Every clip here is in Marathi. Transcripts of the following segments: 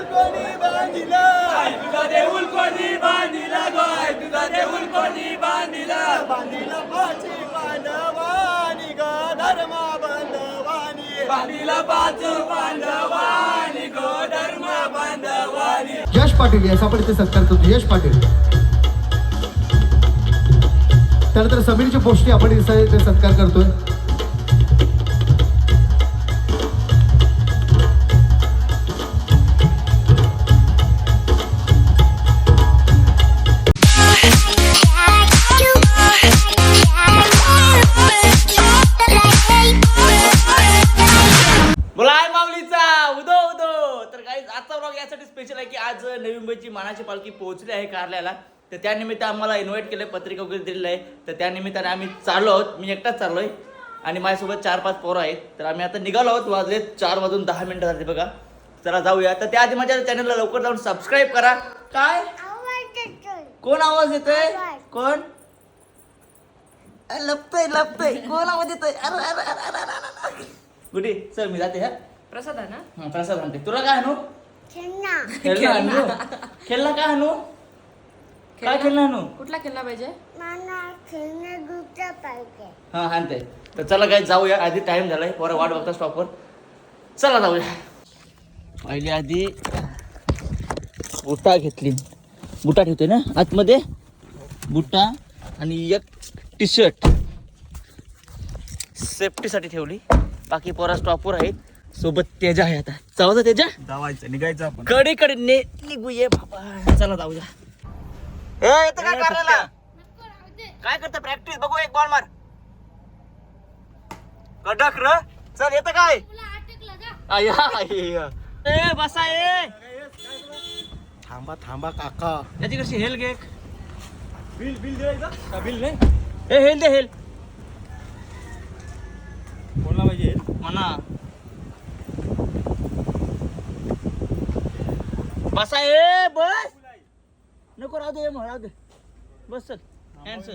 देऊल कोणी बांधिला? तुझा देऊल कोणी बांधिला गोय तुझा देऊल कोणी बांधिला? बांधिला पाची पांडवानी ग धर्म बांधवानी. बांधिला पाच बांधवानी गो धर्म बांधवानी. यश पाटील याचा आपण इथे सत्कार करतो. यश पाटील. त्यानंतर समीरची पोष्टी आपण इथे इथे सत्कार करतोय. मुंबईची मानाची पालखी पोहोचली आहे कारल्याला तर त्यानिमित्त आम्हाला इन्व्हाइट केलं पत्रिका वगैरे दिलेलं आहे. तर त्या निमित्ताने आम्ही चाललो आहोत. मी एकटाच चाललोय आणि माझ्यासोबत चार पाच पोरं आहेत. तर आम्ही आता निघालो आहोत. वाजले चार वाजून दहा मिनिटं झाली बघा. चला जाऊया. तर त्याआधी माझ्या चॅनलला लवकर जाऊन सबस्क्राईब करा. काय? कोण आवाज येतोय कोण? लपतोय लपतोय. कोण आवाज येतोय अरे अरे अरे अरे अरे, अरे. गुडी चल मी जाते हा. प्रसाद आहे ना? प्रसाद म्हणते. तुला काय आणू खेळणं आणू? खेळणं काय आणू काय खेळणं आणू कुठला खेळला पाहिजे? हा आणते. तर चला काय जाऊया. आधी टाइम झालाय. पोरं वाट बघता स्टॉपवर चला जाऊया. पहिली आधी बुटा घेतली. बुटा ठेवते ना? आतमध्ये? बुटा आणि एक टी शर्ट सेफ्टीसाठी ठेवली. बाकी पोरा स्टॉपवर आहेत. सोबत तेजा आहे आता. जाऊ तेजा. धावायचं निघायचं आपण. कडे कडे ने निघूये बाबा. चला जाऊया ए येतं काय करायला? काय करता प्रॅक्टिस बघू एक बॉल मार. कडक र. चल येतं काय? आया, आया. ए बसा ए. थांबा थांबा काका. याची कशी हेल घे बिल बिल द्यायचं? का बिल नाही? ए हेल दे हेल. कोणला पाहिजे म्हणा बसा ए बस. नको राहू दे राहू दे. बस चल. कॅन्सल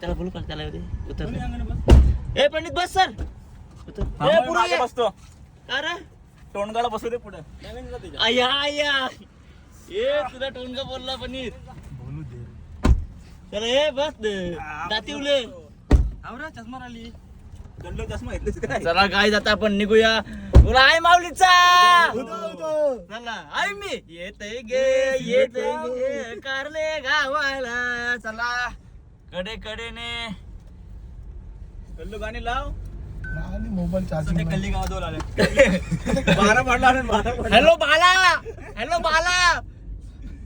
त्याला बोलू का त्याला येऊ दे. उतर. ए पंडित बस सर उतर. ए पुढे ये. बसतो. का रे? तोंडगाला बसू दे पुढे. आया आया. ए तुझा टोनगा बोलला दे चला ए बस. दाती उले चष्मा आली दंड चष्मा घेतलीस काय चला काय जाता आपण निघूया. बोला आय माऊलीचा! चला आय मी. येते गे येते गे कारले गावाला. चला कडे कडेने. कल्लू गाणी लाव. मोबाईल सध्या कल्ली गावाजवळ आले. बारा पडला हॅलो बाला. हॅलो बाला.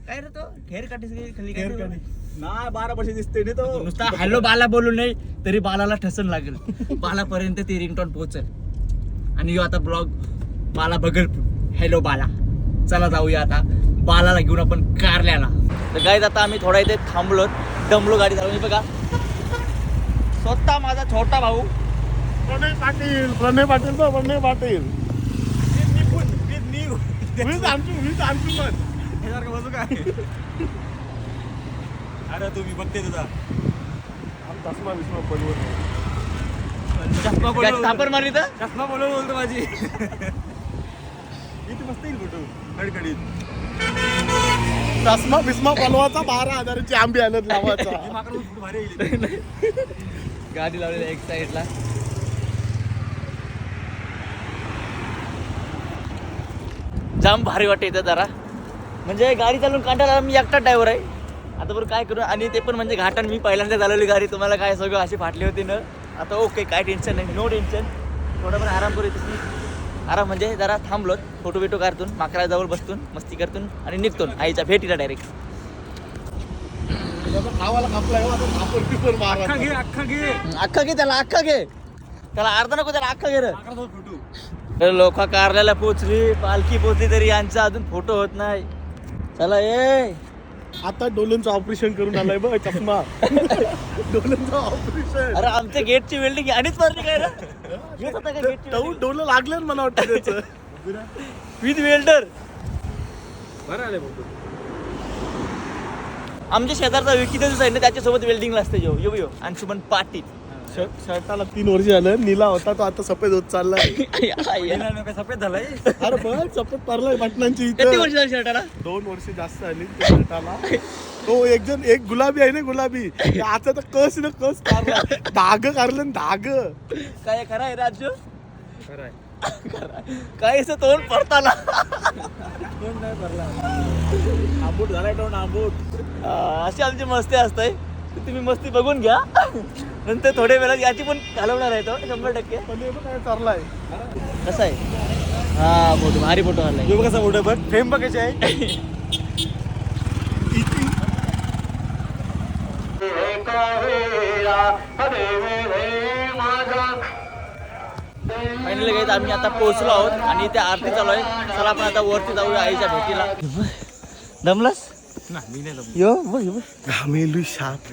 काय रे तो? ठेर काटीस खाली काय रे? नाही बारा पैसे दिसते रे तो. नुसता हॅलो बाला बोलू नाही तरी बालाला ठसन लागेल. बालापर्यंत ती रिंगटोन पोहोचल. आणि यो आता ब्लॉग बाला बघल. हॅलो बाला. चला जाऊया आता बालाला घेऊन आपण कारल्याला. तर गाईत आता आम्ही थोडा इथे थांबलो. दमलो गाडी चालवली बघा. स्वतः माझा छोटा भाऊ. प्रणय पाटील प्रणय पाटील तर प्रणय पाटील. आमची आमची पण. हे सारखं बसू काय अरे तुम्ही बघते तुझा. आम चष्मा बिस्मा चष्मा काय थापर मारली तर? चष्मा बोलव बोलतो माझी. इथे मस्त येईल फोटो. कडकडीत चष्मा बिस्मा पलवाचा बारा हजाराची आंबे आणत लावायचा. हे माकडं भारी येईल. गाडी लावलेली एक साईडला. जाम भारी वाटते इथं जरा. म्हणजे गाडी चालवून काढायला मी एकटा ड्रायव्हर आहे. आता बरं काय करू? आणि ते पण म्हणजे घाटान मी पहिल्यांदा चालवली गाडी तुम्हाला काय सगळं अशी फाटली होती ना? आता ओके काय टेन्शन नाही नो टेन्शन थोडंफार आराम करू इथे आराम म्हणजे जरा थांबलोत फोटो बिटो काढतून माकडाजवळ बसतून मस्ती करतून आणि निघतून आईच्या भेटीला डायरेक्ट अख्खा घे त्याला अख्खा घे. त्याला अर्धा नको त्याला अख्खा घे रे. लोक कारल्याला पोचली पालखी पोचली तरी यांचा अजून फोटो होत नाही. चला ये आता डोलनचं ऑपरेशन करून आलाय बघ चष्मा. डोलनचं ऑपरेशन अरे आमच्या गेटची बिल्डिंग आणिच मारली काय टऊ डोलं लागले ना मला वाटतं त्याचं. विथ वेल्डर बरं आले आमच्या शेजारचा विकी दिवस आहे ना त्याच्यासोबत वेल्डिंगला असते yo yo yo. Anshuman Patil. Shirt- शर्टाला तीन वर्ष झालं नीला होता तो आता सफेद होत चाललाय. सफेद झालाय. अरे बघ सफेद पारलाय बटनांची किती इथं वर्ष झाली शर्टाला? दोन वर्ष जास्त झाली त्या शर्टाला. तो एक जण एक गुलाबी आहे ना गुलाबी. आता तर कस ना कस काढला धाग काढलं ना धाग. काय खरं आहे राजू? काय असं तोंड पडताना? आंबूट झालाय तो आंबूट. अशी आमची मस्ती असते. तुम्ही मस्ती बघून घ्या. नंतर थोड्या वेळात याची पण घालवणार आहे तो शंभर टक्के. हे काय चाललाय कसं आहे? हा फोटो भारी फोटो आलाय तू कसा फोटो बघ फेम बघ कशी आहे. फायनली काही आम्ही आता पोहोचलो आहोत आणि इथे आरती चालू आहे. चला आपण आता वरती जाऊया आईच्या भेटीला. दमलास? यो बघ यो. बघ. घामेलू शाप.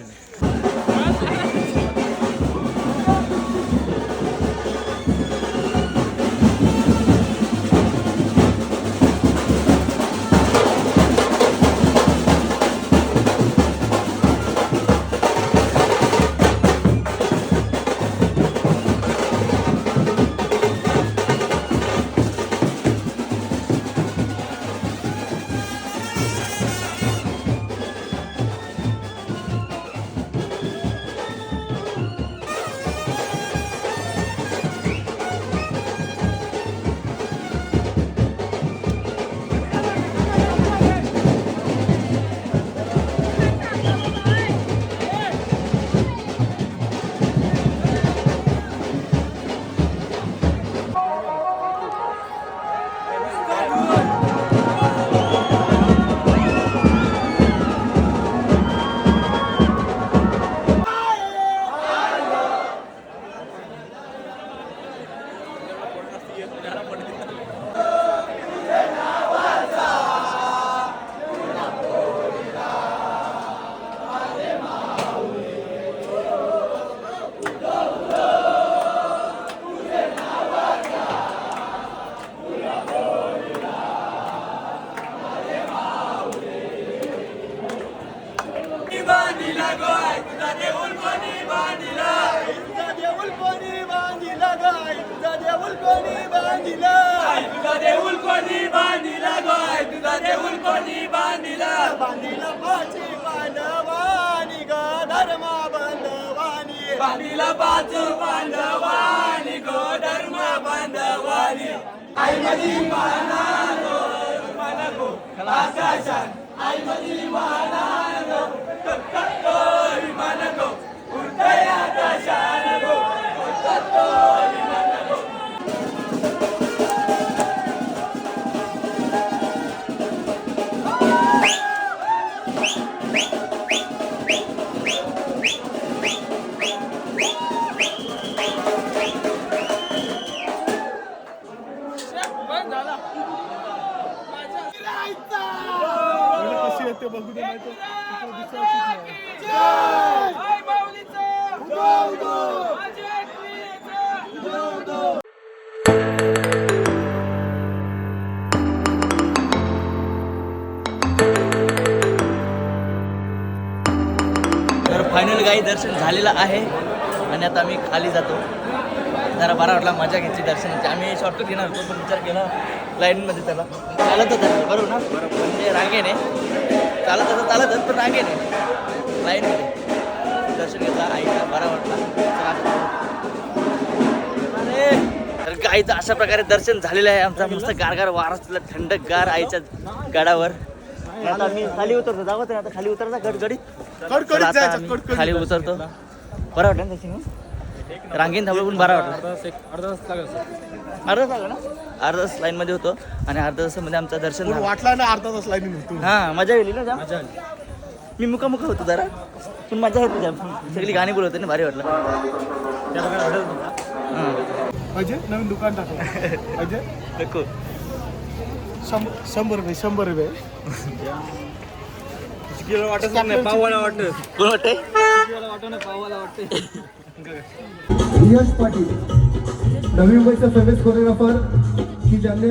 कोणी बांधिला? तुझा देऊळ कोणी बांधिला गाय तुझा देऊळ कोणी बांधिला. बांधिला पाची बांधवानी ग धर्मा बांधवानी. बांधिला पाच बांधवानी ग धर्म बांधवानी. आई माझी मानानो मानाको आकाशात आई माझी मानानो गाई काही दर्शन झालेलं आहे. आणि आता आम्ही खाली जातो. जरा बरा वाटला मजा घेतली दर्शनाची. आम्ही शॉर्टकट घेणार होतो पण विचार केला लाईनमध्ये त्याला. चालत आहे बरोबर ना? बरोबर म्हणजे रांगेने. चालत असं चालतच पण रांगेने. लाईनमध्ये दर्शन घेतला आईचा बरा वाटला. चला तर गाईचं अशा प्रकारे दर्शन झालेलं आहे. आमचा मस्त गारगार वारा सुटला थंडगार आईच्या गडावर. आता आम्ही खाली उतरतो. दाखवतो ना आता खाली उतरता गडगडीत. आता आम्ही खाली. उतरतो. बरं वाटलं ना त्याची रांगेन थांबलो पण बरा वाटला. अर्धा तास लागला ना? अर्धा तास लाईन मध्ये होतो आणि अर्धा तासामध्ये आमचं दर्शन झालं. वाटला ना अर्धा तास लाईन होतो हा मजा गेली ना जाम. मी मुका मुका होतो जरा. पण मजा होती जाम. सगळी गाणी बोलत होते ना भारी वाटलं. हां. अजय नवीन दुकान टाकलं. अजय? नको. शंभर शंभर रुपये शंभर रुपये. किलो वाटत नाही पावाला वाटत. कोण वाटते यश पाटील नवी मुंबईचा फेमस कोरिओग्राफर की ज्यांनी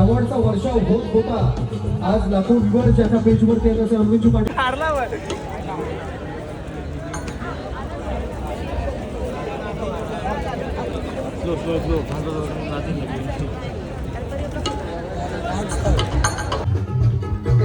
अवॉर्डचा वर्षाव होत होता आज लाखो व्ह्युअर्स ज्याच्या पेजवरती आहेत असे अरविंदजी पाटील.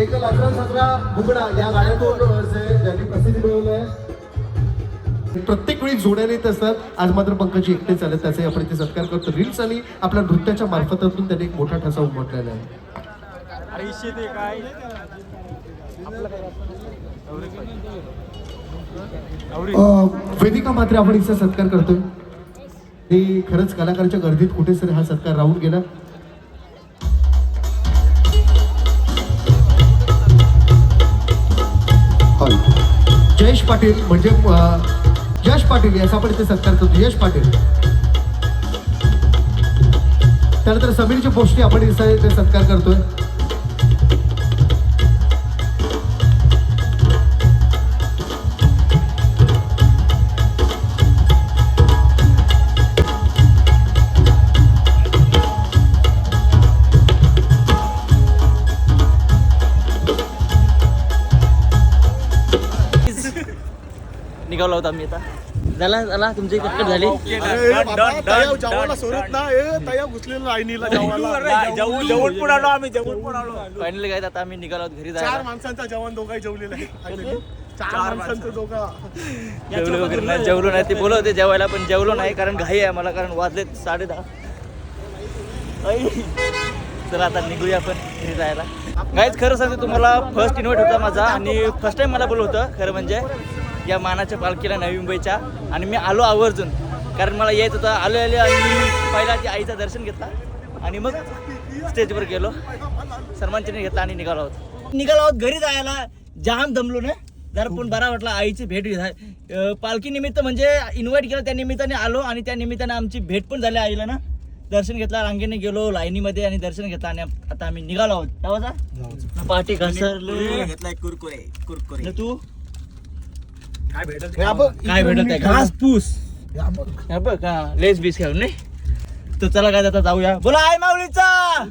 एक लाकडा सतरा बुगडा या गाण्यातून अ, ज्यांनी प्रसिद्धी मिळवली आहे. प्रत्येक वेळी जोड्याने येत असतात. आज मात्र पंकजी एकटे चालत त्याचे आपण इथे सत्कार करतो. रील्स आणि आपल्या नृत्याच्या मार्फतातून त्यांनी एक मोठा ठसा उमटलेला आहे. वेदिका मात्र आपण इथचा सत्कार करतोय. ते खरंच कलाकारच्या गर्दीत कुठेतरी हा सत्कार राहून गेला. जयेश पाटील म्हणजे यश पाटील याचा आपण इथे सत्कार करतो. यश पाटील. त्यानंतर समीरची पोष्टी आपण इथे सत्कार करतोय. निघालो होतो आम्ही आता झाला झाला तुमची कटकट झाली फायनली काय आता आम्ही निघालो घरी चार जायला माणसांचा जेवण दोघाही जेवलेलं आहे Finally. चार माणसांचं दोघा जेवलो वगैरे नाही जेवलो नाही ते बोलत होते जेवायला पण जेवलो नाही कारण घाई आहे मला कारण वाजलेत साडे दहा चला आता निघूया आपण घरी जायला काहीच खरं सांगतो तुम्हाला फर्स्ट इन्व्हाइट होता माझा आणि फर्स्ट टाइम मला बोललं होतं खरं म्हणजे या मानाच्या पालखीला नवी मुंबईच्या. आणि मी आलो आवर्जून. कारण मला यायचं होतं. आलो आले आणि पहिला ती आईचं दर्शन घेतला. आणि मग स्टेजवर गेलो. सन्मानचिन्ह घेतला आणि निघालो आहोत. निघालो आहोत घरी जायला. जाम दमलो ना. जरा पण बरा वाटला. आईची भेट पालखी निमित्त म्हणजे इन्व्हाइट केलं. त्या निमित्ताने आलो आणि त्या निमित्ताने आमची भेट पण झाली आईला ना. दर्शन घेतला. रांगेने गेलो लाईनीमध्ये आणि दर्शन घेतला आणि आता आम्ही निघालो आहोत. पाठी घसरले. घेतलाय कुरकुरे कुरकुरे. तू? काय भेटल काय भेटत आहे घास पूस. हा बघ हा लेस बीस खेळून नाही तर चला काय आता जाऊया. बोला आई माऊलीचा!